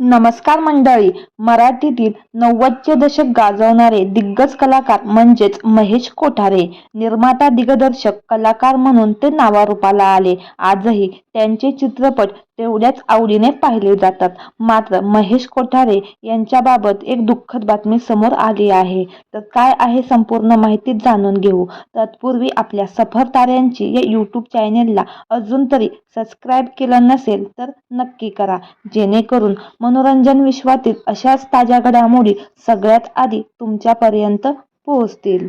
नमस्कार मंडळी. मराठीतील नव्वदचे दशक गाजवणारे दिग्गज कलाकार म्हणजेच महेश कोठारे निर्माता दिग्दर्शक कलाकार म्हणून ते नावारूपाला आले. आजही त्यांचे चित्रपट तेवढ्याच आवडीने पाहिले जातात. मात्र महेश कोठारे यांच्याबाबत एक दुःखद बातमी समोर आली आहे. तर काय आहे संपूर्ण माहिती जाणून घेऊ. तत्पूर्वी आपल्या सफर ताऱ्यांची या यूट्यूब चॅनेलला अजून तरी सबस्क्राईब केलं नसेल तर नक्की करा. जेणेकरून मनोरंजन विश्वातील अशाच ताज्या घडामोडी सगळ्यात आधी तुमच्यापर्यंत पोहोचतील.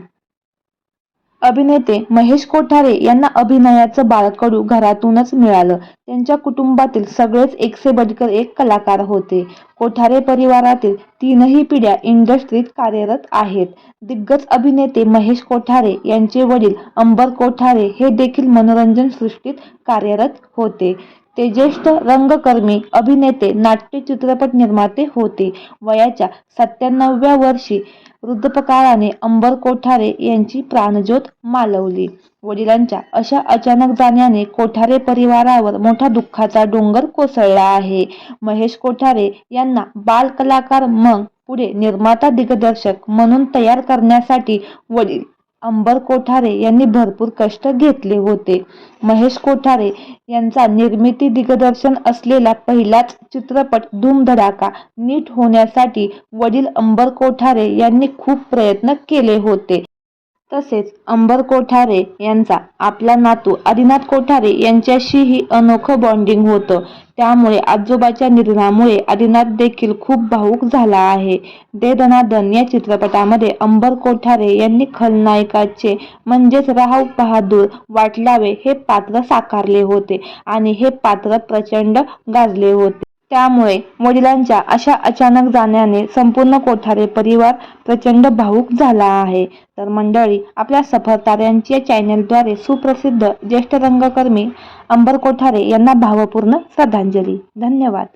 अभिनेते महेश कोठारे यांना अभिनयाचं बाळकडू घरातूनच मिळालं. त्यांच्या कुटुंबातील सगळेच एकसे बडकर एक कलाकार होते. कोठारे परिवारातील तीनही पिढ्या इंडस्ट्रीत कार्यरत आहेत. दिग्गज अभिनेते महेश कोठारे यांचे वडील अंबर कोठारे हे देखील मनोरंजन सृष्टीत कार्यरत होते. ते ज्येष्ठ रंगकर्मी अभिनेते नाट्य चित्रपट निर्माते होते. वयाच्या सत्त्याण्णव्या वर्षी वृद्धपकाळाने अंबर कोठारे यांची प्राणज्योत मालवली. वडिलांच्या अशा अचानक जाण्याने कोठारे परिवारावर मोठा दुःखाचा डोंगर कोसळला आहे. महेश कोठारे यांना बाल कलाकार मग पुढे निर्माता दिग्दर्शक म्हणून तयार करण्यासाठी वडील अंबर कोठारे यांनी भरपूर कष्ट घेतले होते. महेश कोठारे यांचा निर्मिती दिग्दर्शन असलेला पहिलाच चित्रपट धूमधडाका नीट होण्यासाठी वडील अंबर कोठारे यांनी खूप प्रयत्न केले होते. तसेच अंबर कोठारे यांचा आपला नातू आदिनाथ कोठारे यांच्याशीही अनोखं बॉन्डिंग होतं. त्यामुळे आजोबाच्या निधनामुळे आदिनाथ देखील खूप भावूक झाला आहे. दे दनादन या चित्रपटामध्ये अंबर कोठारे यांनी खलनायकाचे म्हणजेच राव बहादूर वाटलावे हे पात्र साकारले होते आणि हे पात्र प्रचंड गाजले होते. त्यामुळे वडिलांच्या अशा अचानक जाण्याने संपूर्ण कोठारे परिवार प्रचंड भावूक झाला आहे. तर मंडळी आपल्या सफरताऱ्यांच्या चॅनेलद्वारे सुप्रसिद्ध ज्येष्ठ रंगकर्मी अंबर कोठारे यांना भावपूर्ण श्रद्धांजली. धन्यवाद.